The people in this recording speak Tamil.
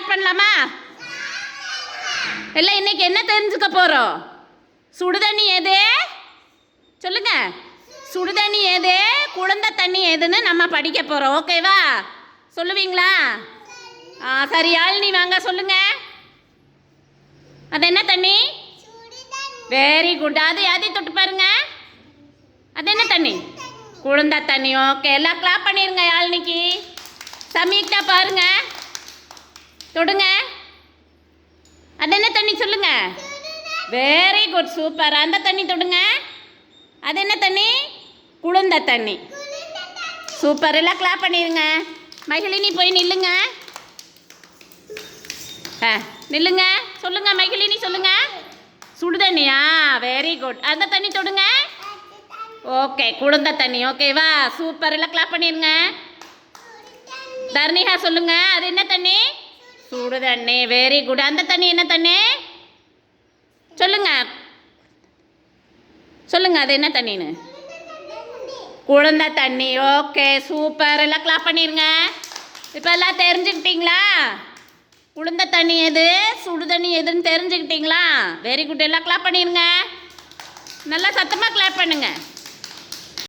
ஸ்டார்ட் பண்ணலாமா? இல்லை இன்னைக்கு என்ன தெரிஞ்சுக்க போகிறோம் சுடுதண்ணி எது? சொல்லுங்க. சுடுதண்ணி எது? குழந்தை தண்ணி எதுன்னு நம்ம படிக்க போகிறோம் ஓகேவா? சொல்லுவீங்களா? ஆ சரி யாழினி வாங்க சொல்லுங்க. அது என்ன தண்ணி? வெரி குட் அது யாரையும் தொட்டு பாருங்க. அது என்ன தண்ணி? குழந்தை தண்ணி. ஓகே எல்லாம் கிளாப் பண்ணிருங்க யாழ்னிக்கு சமீக்டா பாருங்கள் தொடுங்க. அது என்ன தண்ணி சொல்லுங்க? வெரி குட் சூப்பர் அந்த தண்ணி தொடுங்க. அது என்ன தண்ணி? குளிர்ந்த தண்ணி. சூப்பர் எல்லாம் கிளாப் பண்ணிடுங்க மகிழினி போய் நில்லுங்க. ஆ நில்லுங்க. சொல்லுங்க மகிழினி சொல்லுங்க. சுடுதண்ணியா வெரி குட் அந்த தண்ணி தொடுங்க. ஓகே குளிர்ந்த தண்ணி. ஓகேவா சூப்பர் எல்லாம் கிளாப் பண்ணிடுங்க தர்ணிகா சொல்லுங்க. அது என்ன தண்ணி? சுடு தண்ணி வெரி குட் அந்த தண்ணி என்ன தண்ணி? சொல்லுங்க. சொல்லுங்க அது என்ன தண்ணின்னு? குழந்த தண்ணி. ஓகே சூப்பர் எல்லாம் கிளாப் பண்ணிடுங்க இப்போ எல்லாம் தெரிஞ்சுக்கிட்டீங்களா? உளுந்த தண்ணி எது? சுடு தண்ணி எதுன்னு தெரிஞ்சுக்கிட்டீங்களா? வெரி குட் எல்லாம் கிளாப் பண்ணிருங்க. நல்லா சத்தமாக கிளாப் பண்ணுங்கள்